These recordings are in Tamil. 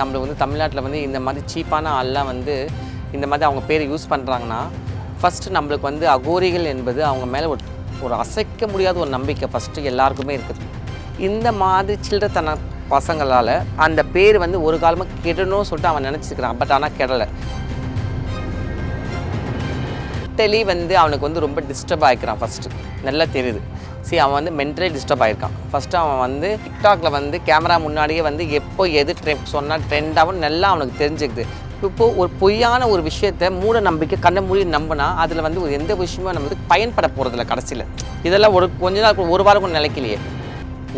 நம்மளுக்கு வந்து தமிழ்நாட்டில் வந்து இந்த மாதிரி சீப்பான ஆள்லாம் வந்து இந்த மாதிரி அவங்க பேர் யூஸ் பண்ணுறாங்கன்னா ஃபஸ்ட்டு நம்மளுக்கு வந்து அகோரிகள் என்பது அவங்க மேலே ஒரு ஒரு அசைக்க முடியாத ஒரு நம்பிக்கை ஃபஸ்ட்டு எல்லாருக்குமே இருக்குது. இந்த மாதிரி சில்லறத்தன பசங்களால் அந்த பேர் வந்து ஒரு காலமாக கெடணும்னு சொல்லிட்டு அவன் நினச்சிக்கிறான் பட் ஆனால் கெடலை. மென்டலி வந்து அவனுக்கு வந்து ரொம்ப டிஸ்டர்ப் ஆகிக்கிறான் ஃபஸ்ட்டு நல்லா தெரியுது. சரி அவன் வந்து மென்டலி டிஸ்டர்ப் ஆகிருக்கான் ஃபஸ்ட்டு அவன் வந்து டிக்டாக்ல வந்து கேமரா முன்னாடியே வந்து எப்போ எது ட்ரெண்ட் சொன்னால் ட்ரெண்டாகவும் நல்லா அவனுக்கு தெரிஞ்சுக்குது. இப்போ ஒரு பொய்யான ஒரு விஷயத்த மூட நம்பிக்கை கண்ண மூடி நம்பினா அதில் வந்து ஒரு எந்த விஷயமும் நம்ம வந்து பயன்பட போகிறதில்ல கடைசியில். இதெல்லாம் ஒரு கொஞ்ச நாள் ஒரு வாரம் கூட நிலைக்கலையே.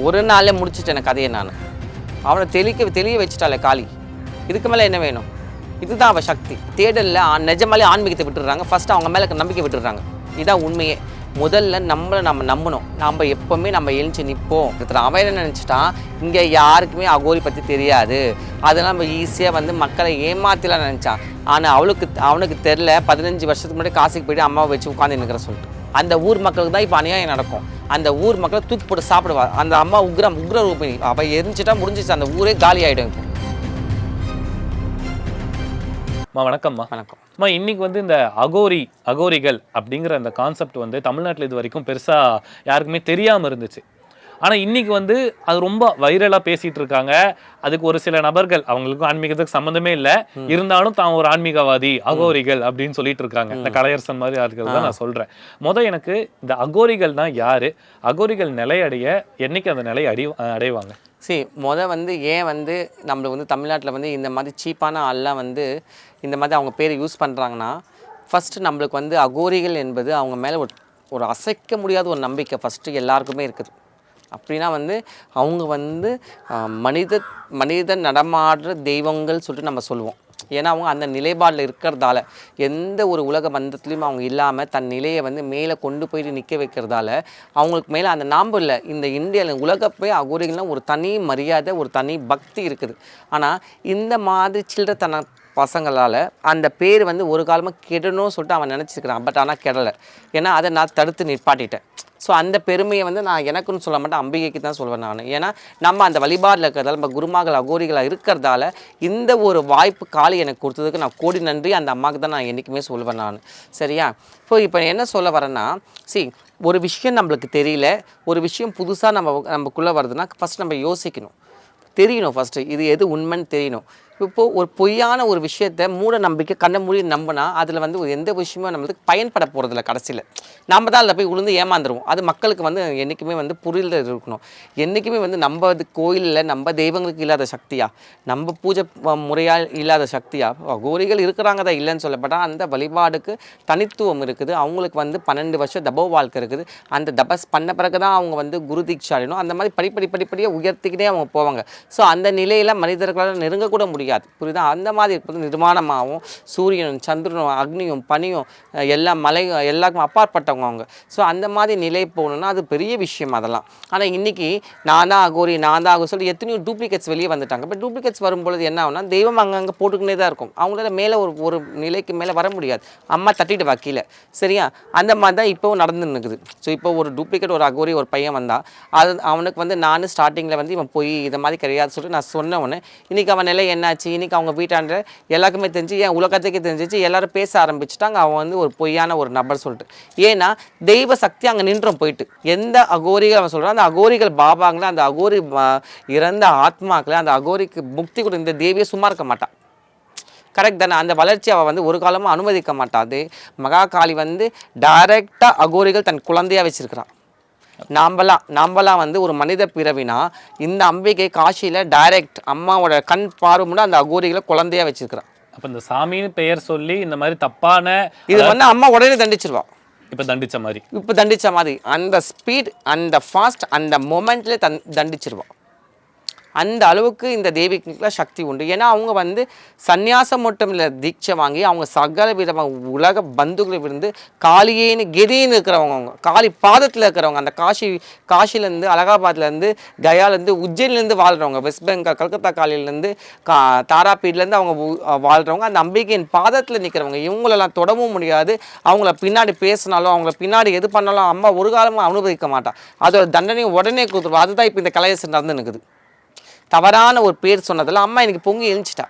ஒரு நாளே முடிச்சிட்டேன் கதையை நான். அவனை தெளிக்க தெளிய வச்சுட்டாலே காளி. இதுக்கு மேலே என்ன வேணும்? இதுதான் அவள் சக்தி. தேடலில் நிஜமாலே ஆன்மீகத்தை விட்டுடுறாங்க. ஃபஸ்ட்டு அவங்க மேலே நம்பிக்கை விட்டுடுறாங்க. இதான் உண்மையே. முதல்ல நம்மளை நம்ம நம்பணும். நம்ம எப்போவுமே நம்ம எழுந்து நிற்போம் அவன் என்ன நினச்சிட்டான்? இங்கே யாருக்குமே அகோரி பற்றி தெரியாது. அதெல்லாம் நம்ம ஈஸியாக வந்து மக்களை ஏமாத்திலாம் நினச்சான். ஆனால் அவளுக்கு அவனுக்கு தெரில பதினஞ்சு வருஷத்துக்கு முன்னாடி காசுக்கு போயிட்டு அம்மாவை வச்சு உட்காந்து நிற்கிற சொல்லிட்டு. அந்த ஊர் மக்களுக்கு தான் இப்போ அநியாயம் நடக்கும். அந்த ஊர் மக்களை தூக்கி போட்டு சாப்பிடுவா. அந்த அம்மா உக்ரம் உக்ர ரூபிணி. அவள் எரிஞ்சிட்டா முடிஞ்சிச்சு அந்த ஊரே காலி ஆகிடும் இப்போ வணக்கம்மா. வணக்கம். அம்மா இன்றைக்கி வந்து இந்த அகோரி அகோரிகள் அப்படிங்கிற அந்த கான்செப்ட் வந்து தமிழ்நாட்டில் இது வரைக்கும் பெருசாக யாருக்குமே தெரியாமல் இருந்துச்சு. ஆனால் இன்னைக்கு வந்து அது ரொம்ப வைரலாக பேசிட்டு இருக்காங்க. அதுக்கு ஒரு சில நபர்கள் அவங்களுக்கும் ஆன்மீகத்துக்கு சம்மந்தமே இல்லை. இருந்தாலும் தான் ஒரு ஆன்மீகவாதி அகோரிகள் அப்படின்னு சொல்லிட்டு இருக்காங்க. இந்த கலையரசன் மாதிரி ஆட்கள் தான் நான் சொல்கிறேன் முத எனக்கு இந்த அகோரிகள்னா யாரு? அகோரிகள் நிலையடைய என்னைக்கு அந்த நிலை அடி அடைவாங்க? சரி முத வந்து ஏன் வந்து நம்மளுக்கு வந்து தமிழ்நாட்டில் வந்து இந்த மாதிரி சீப்பான ஆள்லாம் வந்து இந்த மாதிரி அவங்க பேரை யூஸ் பண்ணுறாங்கன்னா ஃபஸ்ட்டு நம்மளுக்கு வந்து அகோரிகள் என்பது அவங்க மேலே ஒரு ஒரு அசைக்க முடியாத ஒரு நம்பிக்கை ஃபஸ்ட்டு எல்லாருக்குமே இருக்குது. அப்படின்னா வந்து அவங்க வந்து மனித மனித நடமாடுற தெய்வங்கள் சொல்லிட்டு நம்ம சொல்லுவோம். ஏன்னா அவங்க அந்த நிலைப்பாடில் இருக்கிறதால எந்த ஒரு உலக பந்தத்துலேயும் அவங்க இல்லாமல் தன் நிலையை வந்து மேலே கொண்டு போயிட்டு நிற்க வைக்கிறதால அவங்களுக்கு மேலே அந்த நாம்பு இல்லை. இந்த இந்தியாவில் உலகப்பே அகோரிகள்லாம் ஒரு தனி மரியாதை ஒரு தனி பக்தி இருக்குது. ஆனால் இந்த மாதிரி சில்லறத்தன பசங்களால் அந்த பேர் வந்து ஒரு காலமாக கெடணும்னு சொல்லிட்டு அவன் நினச்சிக்கிறான் பட் ஆனால் கெடலை. ஏன்னா அதை நான் தடுத்து நிற்பாட்டிட்டேன் ஸோ அந்த பெருமையை வந்து நான் எனக்குன்னு சொல்ல மாட்டேன் அம்பிகைக்கு தான் சொல்வேன் நான். ஏன்னா நம்ம அந்த வழிபாடில் இருக்கிறதால நம்ம குருமார்கள் அகோரிகளாக இருக்கிறதால இந்த ஒரு வாய்ப்பு காலி எனக்கு கொடுத்ததுக்கு நான் கோடி நன்றி. அந்த அம்மாவுக்கு தான் நான் என்றைக்குமே சொல்வேன் நான். சரியா? ஸோ இப்போ என்ன சொல்ல வரேன்னா சி ஒரு விஷயம் நம்மளுக்கு தெரியல. ஒரு விஷயம் புதுசாக நம்ம நமக்குள்ளே வருதுன்னா ஃபஸ்ட் நம்ம யோசிக்கணும். தெரியணும் ஃபஸ்ட்டு இது எது உண்மைன்னு தெரியணும். இப்போது ஒரு பொய்யான ஒரு விஷயத்த மூட நம்பிக்கை கண்ணை மூடி நம்பினா அதில் வந்து ஒரு எந்த விஷயமும் நம்மளுக்கு பயன்பட போகிறதில்ல கடைசியில். நம்ம தான் அதில் போய் உளுந்து ஏமாந்துருவோம். அது மக்களுக்கு வந்து என்றைக்குமே வந்து புரியல இருக்கணும். என்றைக்குமே வந்து நம்ம இது கோயிலில் நம்ம தெய்வங்களுக்கு இல்லாத சக்தியாக நம்ம பூஜை முறையாக இல்லாத சக்தியாக கோரிகள் இருக்கிறாங்க தான் இல்லைன்னு சொல்லப்பட்டால் அந்த வழிபாடுக்கு தனித்துவம் இருக்குது. அவங்களுக்கு வந்து பன்னெண்டு வருஷம் தபோ வாழ்க்கை இருக்குது. அந்த தபஸ் பண்ண பிறகு தான் அவங்க வந்து குரு தீட்சை அந்த மாதிரி படிப்படி படிப்படியாக உயர்த்திக்கிட்டே அவங்க போவாங்க. ஸோ அந்த நிலையில் மனிதர்களால் நெருங்கக்கூட முடியும் முடியாது புரியுதா? அந்த மாதிரி இருப்பது நிர்மாணமாகவும் சூரியனும் சந்திரனும் அக்னியும் பனியும் எல்லா மலையும் எல்லாருக்கும் அப்பாற்பட்டவங்க அவங்க. ஸோ அந்த மாதிரி நிலை போகணுன்னா அது பெரிய விஷயம் அதெல்லாம். ஆனால் இன்றைக்கி நான் தான் அகோரி நான் தான் அகோரி சொல்லி எத்தனையோ டூப்ளிகேட்ஸ் வெளியே வந்துட்டாங்க. இப்போ டூப்ளிகேட்ஸ் வரும்பொழுது என்ன ஆகும்னா தெய்வம் அங்கங்கே போட்டுக்கினே தான் இருக்கும். அவங்களால மேலே ஒரு ஒரு நிலைக்கு மேலே வர முடியாது. அம்மா தட்டிட்டு கீழே. சரியா? அந்த மாதிரி தான் இப்போவும் நடந்துன்னு இருக்குது. ஸோ இப்போ ஒரு டூப்ளிகேட் ஒரு அகோரி ஒரு பையன் வந்தால் அது அவனுக்கு வந்து நான் ஸ்டார்டிங்கில் வந்து இவன் போய் இதை மாதிரி கிடையாது சொல்லிட்டு நான் சொன்ன உடனே இன்றைக்கி அவன் நிலை என்ன ஆச்சு. இன்றைக்கி அவங்க வீட்டாண்ட எல்லாருக்குமே தெரிஞ்சு ஏன் உலகத்துக்கே தெரிஞ்சிச்சு எல்லோரும் பேச ஆரம்பிச்சுட்டாங்க. அவன் வந்து ஒரு பொய்யான ஒரு நபர் சொல்லிட்டு. ஏன்னா தெய்வ சக்தி அங்கே நின்றோம் போயிட்டு. எந்த அகோரிகள் அவன் சொல்கிறான் அந்த அகோரிகள் பாபாங்கள அந்த அகோரி இறந்த ஆத்மாக்களை அந்த அகோரிக்கு முக்தி கொடுத்த இந்த தேவியை சும்மா இருக்க மாட்டான் கரெக்ட் தானே? அந்த வளர்ச்சி அவள் வந்து ஒரு காலமும் அனுமதிக்க மாட்டாது மகாகாளி வந்து டைரெக்டாக அகோரிகள் தன் குழந்தையா வச்சிருக்கிறான். நாம்பலாம் நாம்பலாம் வந்து ஒரு மனித பிறவினா இந்த அம்பிகை காசியில் டைரக்ட் அம்மாவோட கண் பார்வை அந்த அகோரிகளை குழந்தையா வச்சிருக்கிறான். அப்ப இந்த சாமின்னு பெயர் சொல்லி இந்த மாதிரி தப்பான இது வந்து அம்மா உடனே தண்டிச்சிருவா இப்ப தண்டிச்ச மாதிரி. இப்போ தண்டிச்ச மாதிரி. அந்த ஸ்பீட் அந்த ஃபாஸ்ட் அந்த மொமெண்ட்லேயே தன் தண்டிச்சிருவா அந்த அளவுக்கு இந்த தேவிக்குலாம் சக்தி உண்டு. ஏன்னா அவங்க வந்து சந்நியாசம் மட்டும் இல்லை தீட்சை வாங்கி அவங்க சகல விதமாக உலக பந்துகளை இருந்து காளியேன்னு கெதின்னு இருக்கிறவங்க அவங்க. காளி பாதத்தில் இருக்கிறவங்க. அந்த காஷி காஷிலேருந்து அலகாபாத்லேருந்து கயாலேருந்து உஜ்ஜயின்லேருந்து வாழ்கிறவங்க வெஸ்ட் பெங்கால் கல்கத்தா காலிலேருந்து கா தாராப்பீட்லேருந்து அவங்க வாழ்கிறவங்க அந்த அம்பிகையின் பாதத்தில் நிற்கிறவங்க இவங்களெல்லாம் தொடவும் முடியாது. அவங்கள பின்னாடி பேசினாலும் அவங்கள பின்னாடி எது பண்ணாலும் அம்மா ஒரு காலமும் அனுபவிக்க மாட்டான் அதோட தண்டனையை உடனே கொடுத்துருவோம் அதுதான் இப்போ இந்த கலையரசு நடந்து நிற்குது தவறான ஒரு பேர் சொன்னதால் அம்மா எனக்கு பொங்கி எழுந்துச்சிட்டா.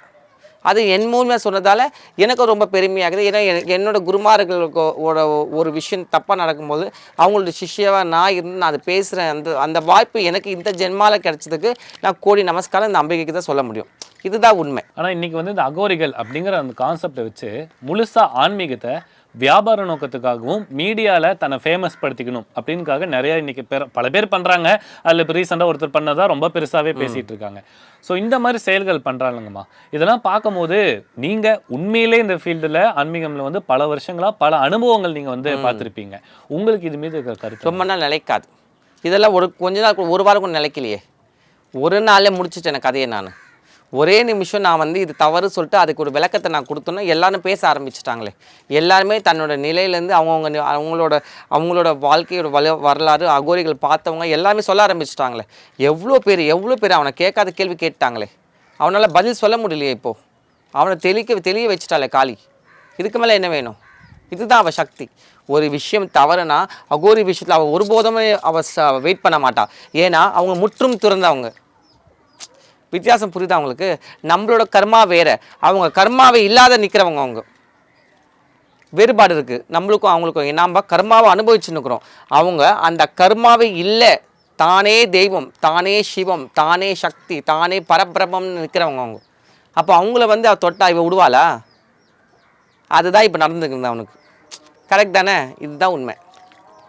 அது என் மூலமாக சொன்னதால் எனக்கும் ரொம்ப பெருமையாகுது. ஏன்னா என்னோடய என்னோட ஓட ஒரு விஷயம் தப்பாக நடக்கும்போது அவங்களோட சிஷ்யவா நான் இருந்து நான் அதை பேசுகிறேன் அந்த அந்த வாய்ப்பு எனக்கு இந்த ஜென்மால கிடைச்சதுக்கு நான் கோடி நமஸ்காரம் இந்த அம்பிகைக்கு தான் சொல்ல முடியும். இதுதான் உண்மை. ஆனால் இன்றைக்கி வந்து இந்த அகோரிகள் அப்படிங்கிற அந்த கான்செப்டை வச்சு முழுசாக ஆன்மீகத்தை வியாபார நோக்கத்துக்காகவும் மீடியால தன்னை ஃபேமஸ் படுத்திக்கணும் அப்படின்னுக்காக நிறைய இன்னைக்கு பேர் பல பேர் பண்றாங்க. அதுல இப்போ ரீசெண்டாக ஒருத்தர் பண்ணதா ரொம்ப பெருசாவே பேசிட்டு இருக்காங்க. ஸோ இந்த மாதிரி செயல்கள் பண்றாங்கம்மா. இதெல்லாம் பார்க்கும்போது நீங்க உண்மையிலே இந்த ஃபீல்டுல ஆன்மீகம்ல வந்து பல வருஷங்களா பல அனுபவங்கள் நீங்க வந்து பார்த்திருப்பீங்க. உங்களுக்கு இது மீது இருக்கிற கருத்து ரொம்ப நாள் நிலைக்காது. இதெல்லாம் ஒரு கொஞ்ச நாள் ஒரு வாரம் கூட நிலைக்கலையே. ஒரு நாளே முடிச்சிட்டேன் கதையை நான். ஒரே நிமிஷம் நான் வந்து இது தவறு சொல்லிட்டு அதுக்கு ஒரு விளக்கத்தை நான் கொடுத்தோன்னா எல்லாரும் பேச ஆரம்பிச்சிட்டாங்களே. எல்லாருமே தன்னோட நிலையிலேருந்து அவங்கவுங்க அவங்களோட அவங்களோட வாழ்க்கையோட வல வரலாறு அகோரிகள் பார்த்தவங்க எல்லாருமே சொல்ல ஆரம்பிச்சிட்டாங்களே. எவ்வளோ பேர் எவ்வளோ பேர் அவனை கேட்காத கேள்வி கேட்டாங்களே அவனால் பதில் சொல்ல முடியலையே இப்போது அவனை தெளிக்க தெளிய வச்சுட்டாளே காளி. இதுக்கு மேலே என்ன வேணும்? இதுதான் அவள் சக்தி. ஒரு விஷயம் தவறுனா அகோரி விஷயத்தில் அவள் ஒருபோதுமே அவ வெயிட் பண்ண மாட்டாள் ஏன்னா அவங்க முற்றும் துறந்தவங்க. வித்தியாசம் புரியுதா அவங்களுக்கு நம்மளோட கர்மா வேறு. அவங்க கர்மாவே இல்லாத நிற்கிறவங்க அவங்க. வேறுபாடு இருக்குது நம்மளுக்கும் அவங்களுக்கும். நாம் கர்மாவை அனுபவிச்சுன்னு இருக்கிறோம். அவங்க அந்த கர்மாவே இல்லை. தானே தெய்வம் தானே சிவம் தானே சக்தி தானே பரபிரமம்னு நிற்கிறவங்க அவங்க. அப்போ அவங்கள வந்து அவ தொட்டா இவ விடுவாளா அதுதான் இப்போ நடந்துக்கிறது அவனுக்கு. கரெக்ட் தானே? இதுதான் உண்மை.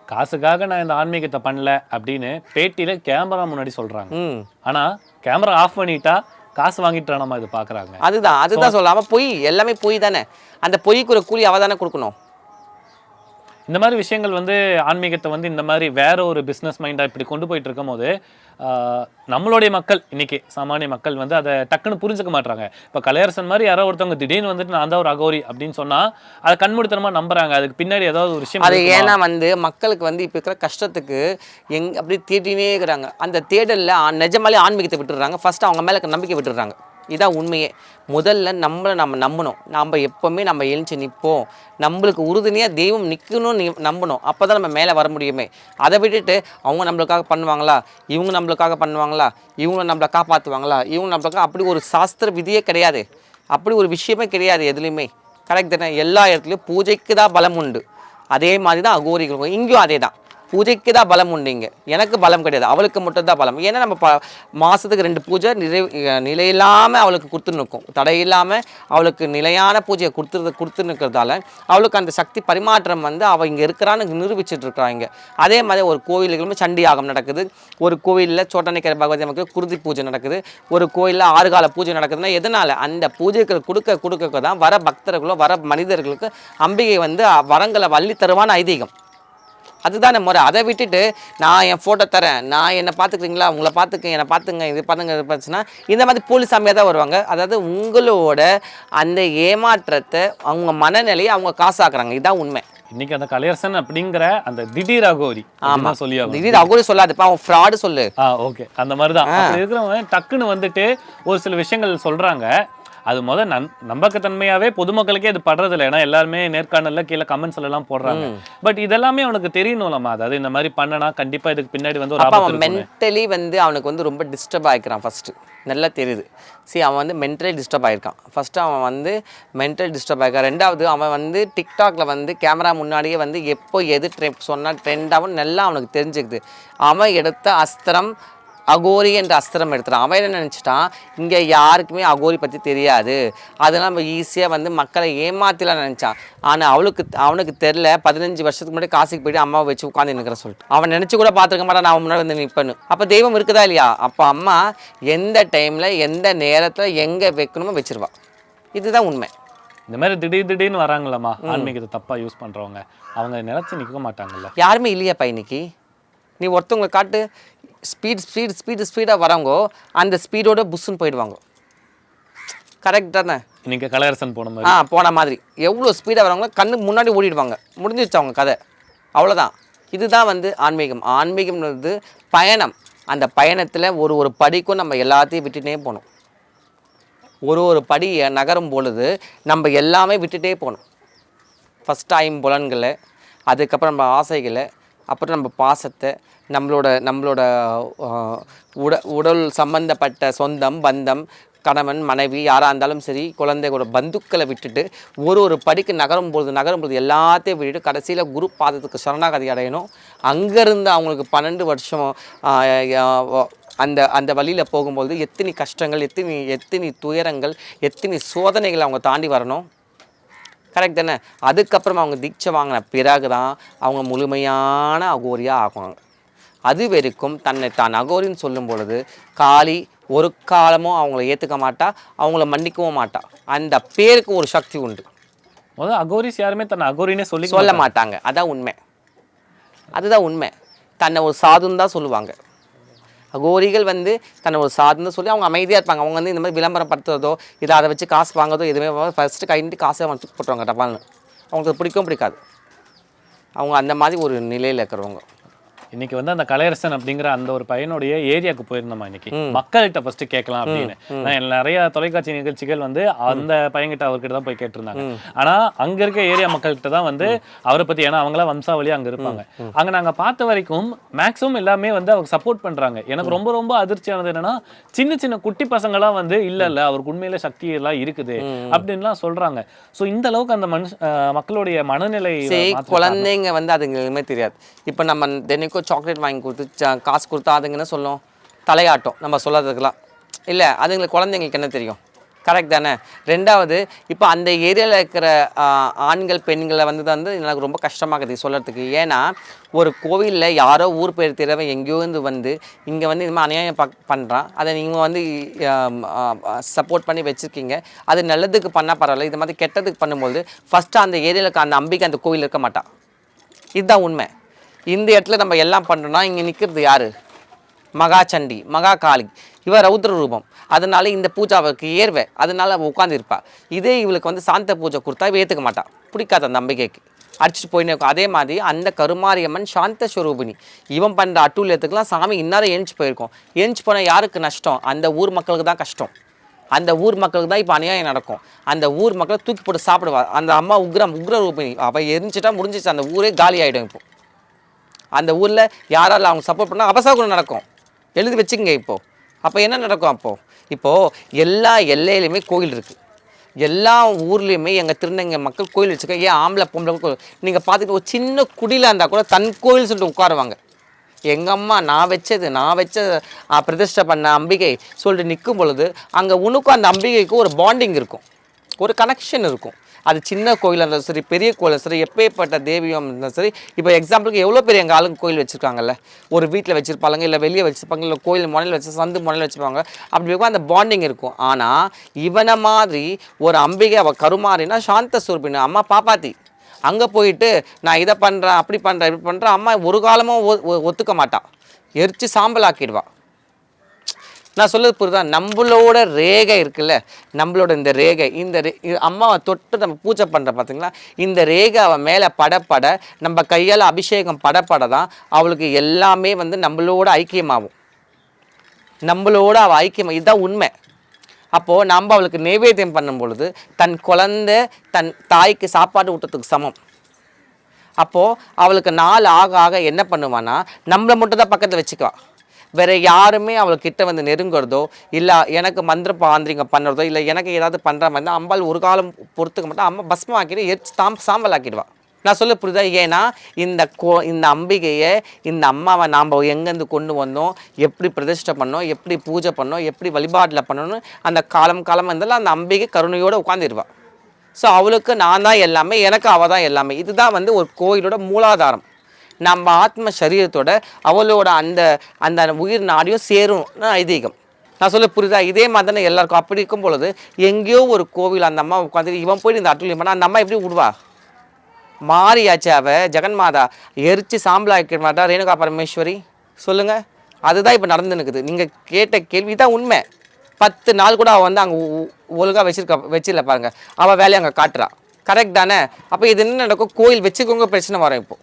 காசுக்காக நான் இந்த ஆன்மீகத்தை பண்ணல அப்படின்னு பேட்டியில கேமரா முன்னாடி சொல்றாங்க. ம். ஆனா கேமரா ஆஃப் பண்ணிட்டா காசு வாங்கிட்டு நம்ம இது பாக்குறாங்க. அதுதான் அதுதான் சொல்லாம பொய் எல்லாமே பொய் தானே. அந்த பொய்க்கு ஒரு கூலி அவ தானே கொடுக்கணும். இந்த மாதிரி விஷயங்கள் வந்து ஆன்மீகத்தை வந்து இந்த மாதிரி வேற ஒரு பிஸ்னஸ் மைண்டாக இப்படி கொண்டு போயிட்டு இருக்கும்போது ஆஹ், நம்மளுடைய மக்கள் இன்னைக்கு சாமானிய மக்கள் வந்து அதை டக்குன்னு புரிஞ்சுக்க மாட்டாங்க இப்போ கலையரசன் மாதிரி யாரோ ஒருத்தவங்க திடீர்னு வந்துட்டு நான் தான் ஒரு அகோரி அப்படின்னு சொன்னா அதை கண்மூடித்தனமா நம்புறாங்க. அதுக்கு பின்னாடி ஏதாவது ஒரு விஷயம் அது இருக்குமா? ஏன்னா வந்து மக்களுக்கு வந்து இப்போ இருக்கிற கஷ்டத்துக்கு எங் அப்படியே தேடினே இருக்கிறாங்க. அந்த தேடலில் நிஜமாலே ஆன்மீகத்தை விட்டுடுறாங்க. ஃபர்ஸ்ட் அவங்க மேலே நம்பிக்கை விட்டுடுறாங்க. இதான் உண்மையே. முதல்ல நம்மளை நம்ம நம்பணும். நம்ம எப்போவுமே நம்ம எழுந்து நிற்போம் நம்மளுக்கு உறுதுணையாக தெய்வம் நிற்கணும்னு நம்பணும். அப்போ தான் நம்ம மேலே வர முடியுமே. அதை விட்டுட்டு அவங்க நம்மளுக்காக பண்ணுவாங்களா? இவங்க நம்மளுக்காக பண்ணுவாங்களா? இவங்க நம்மளை காப்பாற்றுவாங்களா இவங்க நம்மளுக்காக அப்படி ஒரு சாஸ்திர விதியே கிடையாது. அப்படி ஒரு விஷயமே கிடையாது எதுலேயுமே. கரெக்ட் தானே? எல்லா இடத்துலையும் பூஜைக்கு தான் பலம் உண்டு. அதே மாதிரி தான் அகோரிகளுக்கும். இங்கேயும் அதே தான் பூஜைக்கு தான் பலம் உண்டு இங்கே. எனக்கு பலம் கிடையாது. அவளுக்கு மட்டும் தான் பலம். ஏன்னா நம்ம ப மாதத்துக்கு ரெண்டு பூஜை நிறை நிலையில்லாமல் அவளுக்கு கொடுத்துன்னு இருக்கும் தடை இல்லாமல் அவளுக்கு நிலையான பூஜையை கொடுத்துருது கொடுத்துன்னு இருக்கிறதால அவளுக்கு அந்த சக்தி பரிமாற்றம் வந்து அவள் இங்கே இருக்கிறான்னு நிரூபிச்சிட்டு இருக்கிறாங்க அதே மாதிரி ஒரு கோயிலுகளுமே சண்டி யாகம் நடக்குது. ஒரு கோயிலில் சோட்டனைக்கரை பகவதி நமக்கு குருதி பூஜை நடக்குது. ஒரு கோயிலில் ஆறுகால பூஜை நடக்குதுன்னா எதனால்? அந்த பூஜைகள் கொடுக்க கொடுக்க தான் வர பக்தர்களும் வர மனிதர்களுக்கு அம்பிகை வந்து வரங்களை வள்ளி தருவான்னு ஐதீகம். அதுதானே முறை. அதை விட்டுட்டு நான் என் ஃபோட்டோ தரேன். நான் என்னை பார்த்துக்கிறீங்களா? உங்களை பார்த்துக்க என்னை பார்த்துங்க இது பண்ணுங்க இது பண்ணுச்சுன்னா இந்த மாதிரி போலீஸ் சாமியாக தான் வருவாங்க. அதாவது உங்களோட அந்த ஏமாற்றத்தை அவங்க மனநிலையை அவங்க காசாக்குறாங்க. இதுதான் உண்மை. இன்னைக்கு அந்த கலையரசன் அப்படிங்கிற அந்த திடீர் அகோரி ஆமா. சொல்லி. திடீர் அகோரி சொல்லாதுப்பா அவன் ஃப்ராடு சொல்லு. ஆ ஓகே அந்த மாதிரி தான். இருக்கிறவங்க டக்குன்னு வந்துட்டு ஒரு சில விஷயங்கள் சொல்றாங்க. அது முத நன் நம்பகத்தன்மையாவே பொதுமக்களுக்கே அது படுறது இல்லை ஏன்னா எல்லாருமே நேர்காணல்ல கீழே கமெண்ட்ஸ்ல எல்லாம் போடுறாங்க. பட் இதெல்லாமே அவனுக்கு தெரியணும்லமா அதாவது இந்த மாதிரி பண்ணனா கண்டிப்பா இதுக்கு பின்னாடி வந்து ஒரு அவன் மென்டலி வந்து அவனுக்கு வந்து ரொம்ப டிஸ்டர்ப் ஆகிக்கிறான் ஃபஸ்ட்டு நல்லா தெரியுது. சரி அவன் வந்து மென்டலி டிஸ்டர்ப் ஆகிருக்கான் ஃபஸ்ட்டு அவன் வந்து மென்டல் டிஸ்டர்ப் ஆகிருக்கான் ரெண்டாவது அவன் வந்து டிக்டாக்ல வந்து கேமரா முன்னாடியே வந்து எப்போ எது ட்ரெ சொன்னால் ட்ரெண்ட் ஆகும் நல்லா அவனுக்கு தெரிஞ்சுக்குது. அவன் எடுத்த அஸ்திரம் அகோரி என்ற அஸ்திரம் எடுத்துட்டான். அவன் என்ன நினச்சிட்டான்? இங்கே யாருக்குமே அகோரி பற்றி தெரியாது. அதெல்லாம் நம்ம ஈஸியாக வந்து மக்களை ஏமாத்திலாம் நினச்சான். ஆனால் அவளுக்கு அவனுக்கு தெரில பதினஞ்சு வருஷத்துக்கு முன்னாடி காசிக்கு போயிட்டு அம்மாவை வச்சு உட்காந்து நிற்கிற சொல்லிட்டு. அவன் நினச்சி கூட பார்த்துருக்க மாட்டான். நான் முன்னாடி வந்து நிற்பேன்னு அப்போ தெய்வம் இருக்குதா இல்லையா? அப்போ அம்மா எந்த டைமில் எந்த நேரத்தில் எங்கே வைக்கணுமோ வச்சிருவா. இதுதான் உண்மை. இந்த மாதிரி திடீர் திடீர்னு வராங்களம்மா ஆன்மீகத்தை தப்பா யூஸ் பண்றவங்க. அவங்க நினைச்சு நிக்க மாட்டாங்கல்ல. யாருமே இல்லையாப்பா இன்னைக்கு. நீ ஒருத்தவங்களை காட்டு. ஸ்பீட் ஸ்பீட் ஸ்பீடு ஸ்பீடாக வரவங்கோ அந்த ஸ்பீடோட புஷ்ஷுன்னு போயிடுவாங்க. கரெக்ட் தானே? இன்னைக்கு கலையரசன் போன மாதிரி. ஆ போன மாதிரி. எவ்வளோ ஸ்பீடாக வரவங்களோ கண்ணு முன்னாடி ஓடிடுவாங்க. முடிஞ்சிருச்சு அவங்க கதை. அவ்வளோதான் இதுதான் வந்து ஆன்மீகம். ஆன்மீகம்ன்றது பயணம். அந்த பயணத்தில் ஒரு ஒரு படிக்கும் நம்ம எல்லாத்தையும் விட்டுட்டே போகணும். ஒரு ஒரு படி நகரும் பொழுது நம்ம எல்லாமே விட்டுட்டே போகணும். ஃபஸ்ட் ஐம்புலன்களை அதுக்கப்புறம் நம்ம ஆசைகளை அப்புறம் நம்ம பாசத்தை நம்மளோட நம்மளோட உட உடல் சம்பந்தப்பட்ட சொந்தம் பந்தம் கணவன் மனைவி யாராக இருந்தாலும் சரி குழந்தைகளோட பந்துக்களை விட்டுட்டு ஒரு ஒரு படிக்கு நகரும் பொழுது நகரும் பொழுது எல்லாத்தையும் விட்டுட்டு கடைசியில் குரு பாதத்துக்கு சரணாகதி அடையணும். அங்கேருந்து அவங்களுக்கு பன்னெண்டு வருஷம் அந்த அந்த வழியில் போகும்போது எத்தனை கஷ்டங்கள் எத்தனை எத்தனை துயரங்கள் எத்தனை சோதனைகள் அவங்க தாண்டி வரணும். கரெக்ட் தானே? அதுக்கப்புறம் அவங்க தீட்சை வாங்கின பிறகு தான் அவங்க முழுமையான அகோரியாக ஆகுவாங்க. அது வரைக்கும் தன்னை தான் அகோரின்னு சொல்லும் பொழுது காளி ஒரு காலமும் அவங்கள ஏற்றுக்க மாட்டா அவங்கள மன்னிக்கவும் மாட்டா. அந்த பேருக்கு ஒரு சக்தி உண்டு. முதல்ல அகோரிஸ் யாருமே தன்னை அகோரினே சொல்லி சொல்ல மாட்டாங்க. அதான் உண்மை. அதுதான் உண்மை. தன்னை ஒரு சாதுன்னு தான் சொல்லுவாங்க. அகோரிகள் வந்து தன்னை ஒரு சார்ந்து சொல்லி அவங்க அமைதியாக இருப்பாங்க. அவங்க வந்து இந்த மாதிரி விளம்பரப்படுத்துறதோ இல்லை அதை வச்சு காசு வாங்குறதோ எதுவுமே ஃபஸ்ட்டு கைண்டு காசை அவங்க தூக்கி போட்டுருவாங்க டபால்னு அவங்களுக்கு பிடிக்கவும் பிடிக்காது. அவங்க அந்த மாதிரி ஒரு நிலையில் இருக்கிறவங்க. இன்னைக்கு வந்து அந்த கலையரசன் அப்படிங்கிற அந்த ஒரு பையனுடைய ஏரியாக்கு போயிருந்தோமா இன்னைக்கு? மக்கள்கிட்ட ஃபர்ஸ்ட் கேட்கலாம் அப்படின்னு. நிறைய தொலைக்காட்சி நிகழ்ச்சிகள் வந்து அந்த பையன்கிட்ட அவர்கிட்ட தான் போய் கேட்டிருந்தாங்க. ஆனா அங்க இருக்க ஏரியா மக்கள்கிட்ட தான் வந்து அவரை பத்தி ஏன்னா அவங்களாம் வம்சாவளி அங்க இருப்பாங்க. அங்க நாங்க பார்த்த வரைக்கும் மேக்ஸிமம் எல்லாமே வந்து அவருக்கு சப்போர்ட் பண்றாங்க. எனக்கு ரொம்ப ரொம்ப அதிர்ச்சியானது என்னன்னா சின்ன சின்ன குட்டி பசங்களாம் வந்து இல்ல இல்ல அவருக்கு உண்மையில சக்தி எல்லாம் இருக்குது அப்படின்லாம் சொல்றாங்க. சோ இந்த அளவுக்கு அந்த மனுஷ மக்களுடைய மனநிலை குழந்தைங்க வந்து அதுங்க எதுவுமே தெரியாது. இப்போ நம்ம தினைக்கும் சாக்லேட் வாங்கி கொடுத்து காசு கொடுத்தா அதுங்கன்னு சொல்லும். தலையாட்டம். நம்ம சொல்லாததுக்கெல்லாம் இல்லை அதுங்களுக்கு குழந்தைங்களுக்கு என்ன தெரியும்? கரெக்ட் தானே? ரெண்டாவது இப்போ அந்த ஏரியாவில் இருக்கிற ஆண்கள் பெண்களை வந்து வந்து எனக்கு ரொம்ப கஷ்டமாக இருக்குது சொல்கிறதுக்கு ஏன்னா ஒரு கோவிலில் யாரோ ஊர் பேர் தெரியாதவன் எங்கேயோ இருந்து வந்து இங்கே வந்து இது மாதிரி அநியாயம் ப பண்ணுறான் அதை நீங்கள் வந்து சப்போர்ட் பண்ணி வச்சுருக்கீங்க. அது நல்லதுக்கு பண்ணால் பரவாயில்ல. இது மாதிரி கெட்டதுக்கு பண்ணும்போது ஃபஸ்ட்டு அந்த ஏரியாவில் இருக்க அந்த அம்பிகை அந்த கோவில் இருக்க மாட்டான். இதுதான் உண்மை. இந்த இடத்துல நம்ம எல்லாம் பண்ணுறோம்னா இங்கே நிற்கிறது யார்? மகா சண்டி மகா காளி இவ ரௌத்ர ரூபம். அதனால இந்த பூஜை அவருக்கு ஏர்வை. அதனால அவள் உட்காந்துருப்பா இதே இவளுக்கு வந்து சாந்த பூஜை கொடுத்தா இவ ஏற்றுக்க மாட்டான் பிடிக்காது அந்த நம்பிக்கைக்கு அடிச்சுட்டு போயின்னு இருக்கும். அதே மாதிரி அந்த கருமாரியம்மன் சாந்த ஸ்வரூபிணி. இவன் பண்ணுற அட்டூழியத்துக்குலாம் சாமி இன்னாரம் எழுந்து போயிருக்கோம். எழுந்து போனால் யாருக்கு நஷ்டம்? அந்த ஊர் மக்களுக்கு தான் கஷ்டம். அந்த ஊர் மக்களுக்கு தான் இப்போ அநியாயம் நடக்கும். அந்த ஊர் மக்களை தூக்கி போட்டு சாப்பிடுவா. அந்த அம்மா உக்ரம் உக்ர ரூபிணி. அவள் எரிஞ்சிட்டா முடிஞ்சிச்சு அந்த ஊரே காலி ஆகிடும் இப்போ. அந்த ஊரில் யாரால் அவங்க சப்போர்ட் பண்ணால் அபசகுணம் நடக்கும். எழுதி வச்சுக்கங்க இப்போது அப்போ என்ன நடக்கும் அப்போது இப்போது எல்லா எல்லையிலையுமே கோயில் இருக்குது எல்லா ஊர்லேயுமே எங்கள் திருநங்க மக்கள் கோயில் வச்சுக்கோங்க ஏன் ஆம்பளை பொம்பளை நீங்கள் பார்த்துட்டு ஒரு சின்ன குடியில் இருந்தால் கூட தன் கோயில் சொல்லிட்டு உட்காருவாங்க. எங்கள் அம்மா நான் வச்சது நான் வச்ச பிரதிஷ்டை பண்ண அம்பிகை சொல்லிட்டு நிற்கும் பொழுது அங்கே உனக்கும் அந்த அம்பிகைக்கும் ஒரு பாண்டிங் இருக்கும். ஒரு கனெக்ஷன் இருக்கும். அது சின்ன கோயிலாக இருந்தாலும் சரி பெரிய கோயிலாக சரி எப்பேற்பட்ட தேவியம் இருந்தாலும் சரி இப்போ எக்ஸாம்பிளுக்கு எவ்வளோ பெரிய எங்கள் ஆளுங்க கோயில் வச்சுருக்காங்கல்ல? ஒரு வீட்டில் வச்சுருப்பாங்க இல்லை வெளியே வச்சுருப்பாங்க இல்லை கோயில் முனையில் வச்சு சந்து முனையில் வச்சுருப்பாங்க அப்படி இருக்கும் அந்த பாண்டிங் இருக்கும். ஆனால் இவனை மாதிரி ஒரு அம்பிகை அவள் கருமாறினா சாந்த சுரூபினி அம்மா பாப்பாத்தி. அங்கே போயிட்டு நான் இதை பண்ணுறேன் அப்படி பண்ணுறேன் இப்படி பண்ணுறேன் அம்மா ஒரு காலமும் ஒ- ஒத்துக்க மாட்டான் எரிச்சு சாம்பல் ஆக்கிடுவான் நான் சொல்றது புரியுதா? நம்மளோட ரேகை இருக்குல்ல? நம்மளோட இந்த ரேகை இந்த ரே அம்மாவை தொட்டு நம்ம பூஜை பண்ணுற பார்த்தீங்களா இந்த ரேகை அவன் மேலே படப்பட நம்ம கையால் அபிஷேகம் படப்பட தான் அவளுக்கு எல்லாமே வந்து நம்மளோட ஐக்கியமாகும். நம்மளோட அவள் ஐக்கியம் இதுதான் உண்மை. அப்போது நம்ம அவளுக்கு நைவேத்தியம் பண்ணும் பொழுது தன் குழந்தை தன் தாய்க்கு சாப்பாடு ஊட்டத்துக்கு சமம். அப்போது அவளுக்கு நாள் ஆக ஆக என்ன பண்ணுவான்னா நம்மளை மட்டும் தான் பக்கத்தில் வச்சுக்குவான் வேறு யாருமே அவள் கிட்ட வந்து நெருங்குறதோ இல்லை எனக்கு மந்திர பாந்திரிங்க பண்ணுறதோ இல்லை எனக்கு ஏதாவது பண்ணுற மாதிரி தான் அம்பாள் ஒரு காலம் பொறுத்துக்க மாட்டா. அம்மா பஸ்மம் ஆக்கிட்டு எரிச்சு தாம் சாம்பல் ஆக்கிடுவா. நான் சொல்ல புரியுதா? ஏன்னா இந்த கோ இந்த அம்பிகையை இந்த அம்மாவை நாம் எங்கேருந்து கொண்டு வந்தோம்? எப்படி பிரதிஷ்டை பண்ணோம்? எப்படி பூஜை பண்ணோம்? எப்படி வழிபாட்டில் பண்ணணும் அந்த காலம் காலம் இருந்தாலும் அந்த அம்பிகை கருணையோடு உட்காந்துருவாள் ஸோ அவளுக்கு நான் தான் எல்லாமே எனக்கு அவள் தான் எல்லாமே. இதுதான் வந்து ஒரு கோயிலோட மூலாதாரம். நம்ம ஆத்ம சரீரத்தோட அவளோட அந்த அந்த உயிர் நாடியும் சேரும். ஐதீகம். நான் சொல்ல புரியுதா? இதே மாதிரி தானே எல்லாருக்கும். அப்படி இருக்கும் பொழுது எங்கேயோ ஒரு கோவில் அந்த அம்மா உட்காந்து இவன் போய் இந்த அட்டுலியம் பண்ணா அந்த அம்மா எப்படி விடுவா? மாறியாச்சு அவ ஜெகன்மாதா. எரிச்சு சாம்பலாக்கிட மாட்டா ரேணுகா பரமேஸ்வரி. சொல்லுங்க. அதுதான் இப்போ நடந்துனுக்குது நீங்கள் கேட்ட கேள்வி தான் உண்மை. பத்து நாள் கூட அவள் வந்து அங்கே ஒழுங்காக வச்சிருக்க வச்சிடல பாருங்க. அவள் வேலையை அங்கே காட்டுறா. கரெக்ட் தானே? அப்போ இது என்ன நடக்கும்? கோயில் வச்சுக்கோங்க பிரச்சனை வரும் இப்போ.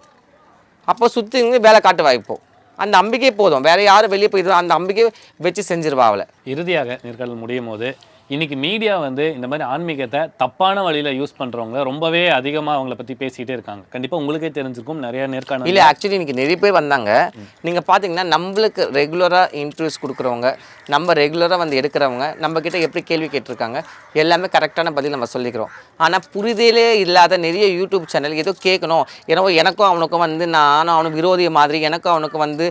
அப்போ சுற்றி வேலை காட்டுவா இப்போ அந்த அம்பிகை போதும். வேற யாரும் வெளியே போய் அந்த அம்பிகை வச்சு செஞ்சிருவா அவளை. இறுதியாக நேர்காணல் முடியும் போது இன்றைக்கி மீடியா வந்து இந்த மாதிரி ஆன்மீகத்தை தப்பான வழியில் யூஸ் பண்ணுறவங்க ரொம்பவே அதிகமாக அவங்கள பற்றி பேசிகிட்டே இருக்காங்க. கண்டிப்பாக உங்களுக்கே தெரிஞ்சிருக்கும் நிறைய நேர்காணல் இல்லை ஆக்சுவலி இன்னைக்கு நிறைய பேர் வந்தாங்க. நீங்கள் பார்த்தீங்கன்னா நம்மளுக்கு ரெகுலராக இன்டர்வியூஸ் கொடுக்குறவங்க நம்ம ரெகுலராக வந்து எடுக்கிறவங்க நம்ம எப்படி கேள்வி கேட்டிருக்காங்க எல்லாமே கரெக்டான பதில் நம்ம சொல்லிக்கிறோம். ஆனால் புரிதலே இல்லாத நிறைய யூடியூப் சேனல் ஏதோ கேட்கணும் ஏன்னா எனக்கும் அவனுக்கும் வந்து நானும் அவனுக்கு விரோதிய மாதிரி எனக்கும் அவனுக்கு வந்து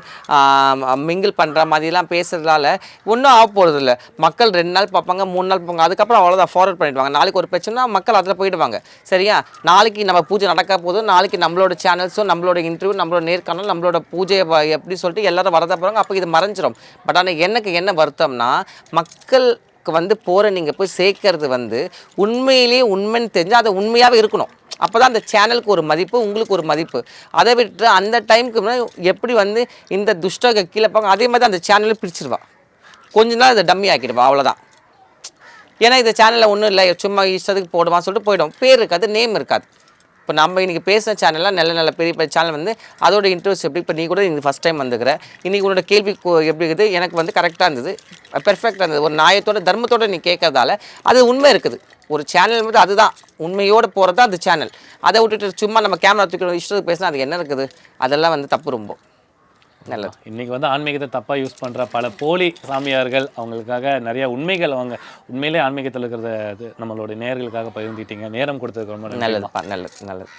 மிங்கிள் பண்ணுற மாதிரிலாம் பேசுகிறதால ஒன்றும் ஆக போகிறது இல்லை மக்கள் ரெண்டு நாள் பார்ப்பாங்க மூணு நாள் போங்க. அதுக்கப்புறம் அவ்வளோதான் ஃபார்வர்ட் பண்ணிடுவாங்க நாளைக்கு ஒரு பிரச்சனை மக்கள் அதில் போயிடுவாங்க. சரியா? நாளைக்கு நம்ம பூஜை நடக்க போதும் நாளைக்கு நம்மளோட சேனல்ஸும் நம்மளோட இன்டர்வியூ நம்மளோட நேர்காணல் நம்மளோட பூஜையை எப்படி சொல்லிட்டு எல்லாரும் வரத போகிறாங்க அப்போ இது மறைஞ்சிரும். பட் ஆனால் எனக்கு என்ன வருத்தம்னா மக்களுக்கு வந்து போகிற நீங்கள் போய் சேர்க்கறது வந்து உண்மையிலேயே உண்மைன்னு தெரிஞ்சால் அது உண்மையாகவே இருக்கணும். அப்போ தான் அந்த சேனலுக்கு ஒரு மதிப்பு உங்களுக்கு ஒரு மதிப்பு. அதை விட்டு அந்த டைமுக்கு முன்னாடி எப்படி வந்து இந்த துஷ்டக கீழே போங்க அதே மாதிரி அந்த சேனலை பிரிச்சிருவா. கொஞ்ச நாள் அதை டம்மி ஆக்கிடுவா அவ்வளோதான் ஏன்னா இந்த சேனலில் ஒன்றும் இல்லை. சும்மா இஷ்டத்துக்கு போடுமா சொல்லிட்டு போயிடும். பேர் இருக்காது நேம் இருக்காது. இப்போ நம்ம இன்றைக்கி பேசின சேனல்லாம் நல்ல நல்ல பெரிய பெரிய சேனல் வந்து அதோட இன்ட்ரெஸ்ட் எப்படி? இப்போ நீ கூட நீங்கள் ஃபஸ்ட் டைம் வந்துக்கிற இன்றைக்கி உன்னோட கேள்வி எப்படி இருக்குது? எனக்கு வந்து கரெக்டாக இருந்தது. பெர்ஃபெக்டாக இருந்தது. ஒரு நியாயத்தோட தர்மத்தோட நீ கேட்கறதால அது உண்மை இருக்குது. ஒரு சேனல் வந்து அதுதான். உண்மையோடு போகிறது தான் அந்த சேனல் அதை விட்டுட்டு சும்மா நம்ம கேமரா தூக்கி இஷ்டத்துக்கு பேசினா அது என்ன இருக்குது? அதெல்லாம் வந்து தப்பு ரொம்ப. நல்லது. இன்னைக்கு வந்து ஆன்மீகத்தை தப்பா யூஸ் பண்ற பல போலி சாமியார்கள் அவங்களுக்காக நிறைய உண்மைகள் அவங்க உண்மையிலே ஆன்மீகத்தில் இருக்கிறத நம்மளுடைய நேயர்களுக்காக பகிர்ந்துட்டீங்க நேரம் கொடுத்ததுக்கு ரொம்ப நல்லதுப்பா நல்லது நல்லது.